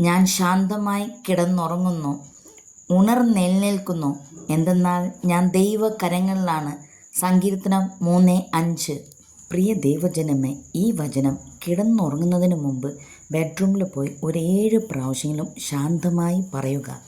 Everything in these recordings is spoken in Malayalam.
ഞാൻ ശാന്തമായി കിടന്നുറങ്ങുന്നു. ഉണർന്നെഴുന്നേൽക്കുന്നു. എന്തെന്നാൽ ഞാൻ ദൈവകരങ്ങളിലാണ്. സങ്കീർത്തനം മൂന്ന് അഞ്ച്. പ്രിയ ദൈവജനമേ ഈ വചനം കിടന്നുറങ്ങുന്നതിന് മുമ്പ് ബെഡ്റൂമിൽ പോയി ഒരു ഏഴ് പ്രാവശ്യങ്ങളും ശാന്തമായി പറയുക.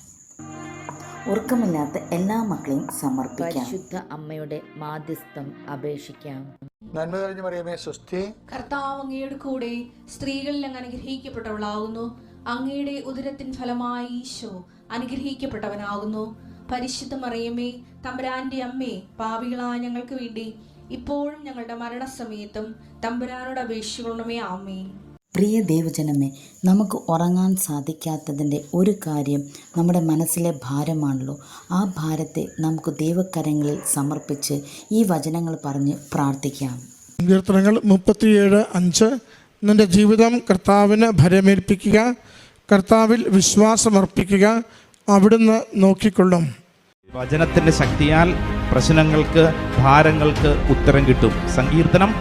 ഉറക്കമില്ലാത്ത എല്ലാ മക്കളെയും സമർപ്പിക്കാം. ശുദ്ധ അമ്മയുടെ മാധ്യസ്ഥം അപേക്ഷിക്കാം. നന്മ കഴിഞ്ഞ് പറയുമേ സ്വസ്തി. കർത്താവ് അങ്ങയുടെ കൂടെ സ്ത്രീകളിൽ അങ്ങ് അനുഗ്രഹിക്കപ്പെട്ടവളാകുന്നു. അങ്ങയുടെ ഉദരത്തിൻ ഫലമായി ഈശോ അനുഗ്രഹിക്കപ്പെട്ടവനാകുന്നു. പരിശുദ്ധ മറിയമ്മേ തമ്പുരാന്റെ അമ്മേ പാപികളായ ഞങ്ങൾക്ക് വേണ്ടി ഇപ്പോഴും ഞങ്ങളുടെ മരണസമയത്തും തമ്പുരാനോട് അപേക്ഷിക്കണമേ ആമേ പ്രിയ ദേവജനമേ നമുക്ക് ഉറങ്ങാൻ സാധിക്കാത്തതിന്റെ ഒരു കാര്യം നമ്മുടെ മനസ്സിലെ ഭാരമാണല്ലോ. ആ ഭാരത്തെ നമുക്ക് ദൈവക്കരങ്ങളിൽ സമർപ്പിച്ച് ഈ വചനങ്ങൾ പറഞ്ഞ് പ്രാർത്ഥിക്കാം. സങ്കീർത്തനങ്ങൾ മുപ്പത്തിയേഴ് അഞ്ച് നിന്റെ ജീവിതം കർത്താവിന് ഭരമേൽപ്പിക്കുക കർത്താവിൽ വിശ്വാസമർപ്പിക്കുക അവിടുന്ന് നോക്കിക്കൊള്ളും. വചനത്തിന്റെ ശക്തിയാൽ പ്രശ്നങ്ങൾക്ക് ഭാരങ്ങൾക്ക് ഉത്തരം കിട്ടും. സങ്കീർത്തനം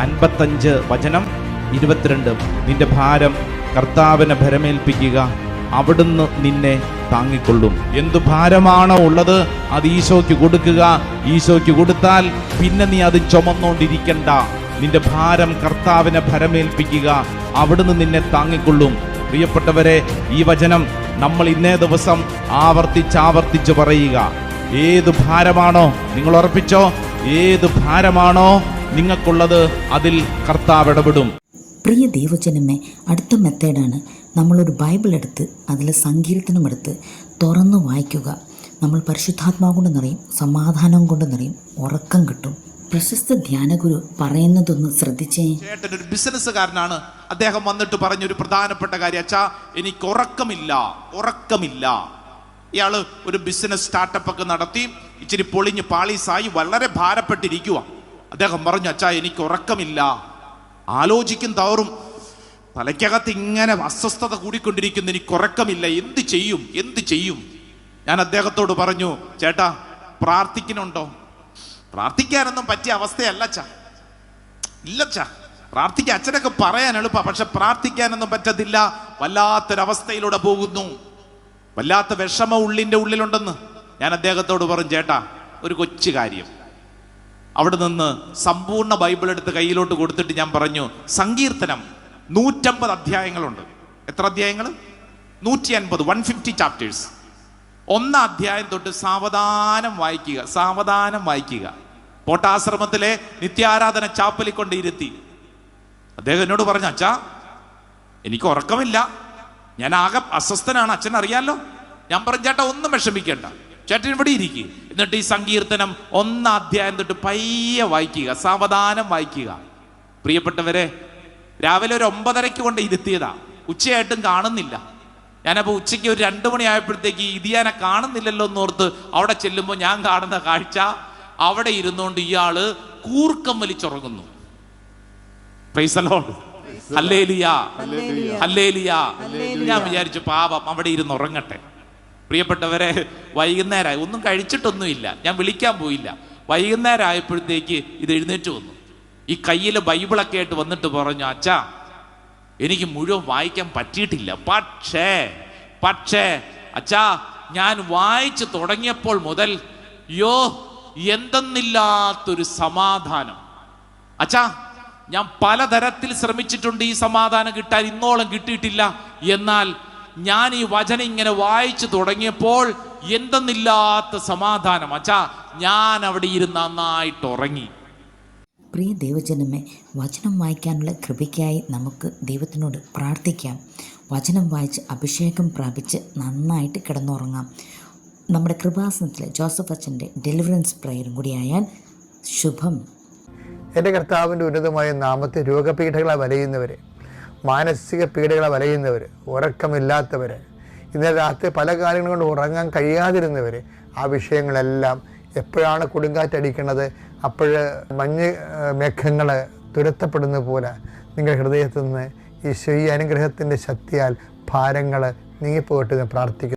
അൻപത്തഞ്ച് വചനം ഇരുപത്തിരണ്ട്. നിന്റെ ഭാരം കർത്താവിനെ ഭരമേൽപ്പിക്കുക അവിടുന്ന് നിന്നെ താങ്ങിക്കൊള്ളും. എന്തു ഭാരമാണോ ഉള്ളത് അത് ഈശോയ്ക്ക് കൊടുക്കുക. ഈശോയ്ക്ക് കൊടുത്താൽ പിന്നെ നീ അത് ചുമന്നോണ്ടിരിക്കണ്ട. നിന്റെ ഭാരം കർത്താവിനെ ഭരമേൽപ്പിക്കുക. അവിടുന്ന് നിന്നെ താങ്ങിക്കൊള്ളും. പ്രിയപ്പെട്ടവരെ ഈ വചനം നമ്മൾ ഇന്നേ ദിവസം ആവർത്തിച്ചാവർത്തിച്ച് പറയുക. ഏത് ഭാരമാണോ നിങ്ങൾ ഉറപ്പിച്ചോ? ഏത് ഭാരമാണോ നിങ്ങൾക്കുള്ളത് അതിൽ കർത്താവ് ഇടപെടും. പ്രിയ ദൈവജനമേ അടുത്ത മെത്തേഡാണ് നമ്മളൊരു ബൈബിൾ എടുത്ത് അതിൽ സങ്കീർത്തനം എടുത്ത് തുറന്ന് വായിക്കുക. നമ്മൾ പരിശുദ്ധാത്മാവ് കൊണ്ട് നിറയും സമാധാനം കൊണ്ട് നിറയും ഉറക്കം കിട്ടും. പ്രശസ്ത ധ്യാനഗുരു പറയുന്നതൊന്ന് ശ്രദ്ധിച്ചേ. ചേട്ടൻ ഒരു ബിസിനസ്സുകാരനാണ്. അദ്ദേഹം വന്നിട്ട് പറഞ്ഞൊരു പ്രധാനപ്പെട്ട കാര്യം അച്ഛാ എനിക്ക് ഉറക്കമില്ല ഉറക്കമില്ല. ഇയാൾ ഒരു ബിസിനസ് സ്റ്റാർട്ടപ്പ് ഒക്കെ നടത്തി ഇച്ചിരി പൊളിഞ്ഞ് പാളീസായി വളരെ ഭാരപ്പെട്ടിരിക്കുക അദ്ദേഹം പറഞ്ഞു അച്ഛാ എനിക്ക് ഉറക്കമില്ല. ആലോചിക്കും തോറും തലയ്ക്കകത്ത് ഇങ്ങനെ അസ്വസ്ഥത കൂടിക്കൊണ്ടിരിക്കുന്നു എനിക്ക് ഉറക്കമില്ല എന്ത് ചെയ്യും എന്ത് ചെയ്യും? ഞാൻ അദ്ദേഹത്തോട് പറഞ്ഞു ചേട്ടാ പ്രാർത്ഥിക്കുന്നുണ്ടോ? പ്രാർത്ഥിക്കാനൊന്നും പറ്റിയ അവസ്ഥയല്ല ചാ. ഇല്ല ചാ. പ്രാർത്ഥിക്കാൻ അച്ഛനൊക്കെ പറയാൻ എളുപ്പ പക്ഷെ പ്രാർത്ഥിക്കാനൊന്നും പറ്റത്തില്ല. വല്ലാത്തൊരവസ്ഥയിലൂടെ പോകുന്നു. വല്ലാത്ത വിഷമ ഉള്ളിന്റെ ഉള്ളിലുണ്ടെന്ന് ഞാൻ അദ്ദേഹത്തോട് പറഞ്ഞു ചേട്ടാ ഒരു കൊച്ചു കാര്യം. അവിടെ നിന്ന് സമ്പൂർണ ബൈബിൾ എടുത്ത് കയ്യിലോട്ട് കൊടുത്തിട്ട് ഞാൻ പറഞ്ഞു സങ്കീർത്തനം നൂറ്റമ്പത് അധ്യായങ്ങളുണ്ട്. എത്ര അധ്യായങ്ങൾ നൂറ്റി അൻപത് വൺ ഫിഫ്റ്റി ചാപ്റ്റേഴ്സ്. ഒന്നാം അധ്യായം തൊട്ട് സാവധാനം വായിക്കുക സാവധാനം വായിക്കുക. പോട്ടാശ്രമത്തിലെ നിത്യാരാധന ചാപ്പലിൽ കൊണ്ട് ഇരുത്തി. അദ്ദേഹം എന്നോട് പറഞ്ഞു അച്ഛാ എനിക്ക് ഉറക്കമില്ല. ഞാൻ ആകെ അസ്വസ്ഥനാണ്. അച്ഛൻ അറിയാലോ? ഞാൻ പറഞ്ഞു ചേട്ടാ ഒന്നും വിഷമിക്കേണ്ട. ചേട്ടൻ ഇവിടെ ഇരിക്കുക എന്നിട്ട് ഈ സങ്കീർത്തനം ഒന്നാധ്യായം തൊട്ട് പയ്യെ വായിക്കുക സാവധാനം വായിക്കുക. പ്രിയപ്പെട്ടവരെ രാവിലെ ഒരു ഒമ്പതരയ്ക്ക് കൊണ്ട് ഇരുത്തിയതാ. ഉച്ചയായിട്ടും കാണുന്നില്ല. ഞാനപ്പോൾ ഉച്ചയ്ക്ക് ഒരു രണ്ടു മണിയായപ്പോഴത്തേക്ക് ഇതിയാനെ കാണുന്നില്ലല്ലോ എന്നോർത്ത് അവിടെ ചെല്ലുമ്പോൾ ഞാൻ കാണുന്ന കാഴ്ച അവിടെ ഇരുന്നുകൊണ്ട് ഇയാൾ കൂർക്കം വലിച്ചുറങ്ങുന്നു. ഞാൻ വിചാരിച്ചു പാപം അവിടെ ഇരുന്ന് ഉറങ്ങട്ടെ. പ്രിയപ്പെട്ടവരെ വൈകുന്നേരമായി ഒന്നും കഴിച്ചിട്ടൊന്നുമില്ല. ഞാൻ വിളിക്കാൻ പോയില്ല. വൈകുന്നേരം ആയപ്പോഴത്തേക്ക് ഇത് എഴുന്നേറ്റ് വന്നു. ഈ കയ്യിൽ ബൈബിളൊക്കെ ആയിട്ട് വന്നിട്ട് പറഞ്ഞു അച്ഛാ എനിക്ക് മുഴുവൻ വായിക്കാൻ പറ്റിയിട്ടില്ല. പക്ഷേ പക്ഷേ അച്ഛാ ഞാൻ വായിച്ചു തുടങ്ങിയപ്പോൾ മുതൽ യോ എന്തെന്നില്ലാത്തൊരു സമാധാനം. അച്ഛാ ഞാൻ പലതരത്തിൽ ശ്രമിച്ചിട്ടുണ്ട് ഈ സമാധാനം കിട്ടാൻ ഇന്നോളം കിട്ടിയിട്ടില്ല. എന്നാൽ ഞാൻ ഈ വചനം ഇങ്ങനെ വായിച്ചു തുടങ്ങിയപ്പോൾ എന്തെന്നില്ലാത്ത സമാധാനം. അച്ഛാ ഞാൻ അവിടെ ഇരുന്ന് നന്നായിട്ട് ഉറങ്ങി. പ്രിയ ദൈവജനമേ വചനം വായിക്കാനുള്ള കൃപയ്ക്കായി നമുക്ക് ദൈവത്തിനോട് പ്രാർത്ഥിക്കാം. വചനം വായിച്ച് അഭിഷേകം പ്രാപിച്ച് നന്നായിട്ട് കിടന്നുറങ്ങാം. നമ്മുടെ കൃപാസനത്തിലെ ജോസഫ് അച്ഛന്റെ ഡെലിവറൻസ് പ്രയറും കൂടിയായാൽ ശുഭം. എന്റെ കർത്താവിന്റെ ഉന്നതമായ നാമത്തെ രോഗപീഠകളെ വലയുന്നവർ മാനസിക പീഡകളെ വലയുന്നവർ ഉറക്കമില്ലാത്തവർ ഇന്നലെ രാത്രി പല കാര്യങ്ങൾ കൊണ്ട് ഉറങ്ങാൻ കഴിയാതിരുന്നവർ ആ വിഷയങ്ങളെല്ലാം എപ്പോഴാണ് കൊടുങ്കാറ്റടിക്കുന്നത് അപ്പോൾ മഞ്ഞ് മേഘങ്ങൾ തുരത്തപ്പെടുന്ന പോലെ നിങ്ങളുടെ ഹൃദയത്തിൽ നിന്ന് ഈശോ അനുഗ്രഹത്തിന്റെ ശക്തിയാൽ ഭാരങ്ങൾ നീങ്ങിപ്പോകട്ടെ എന്ന് പ്രാർത്ഥിക്കുന്നു.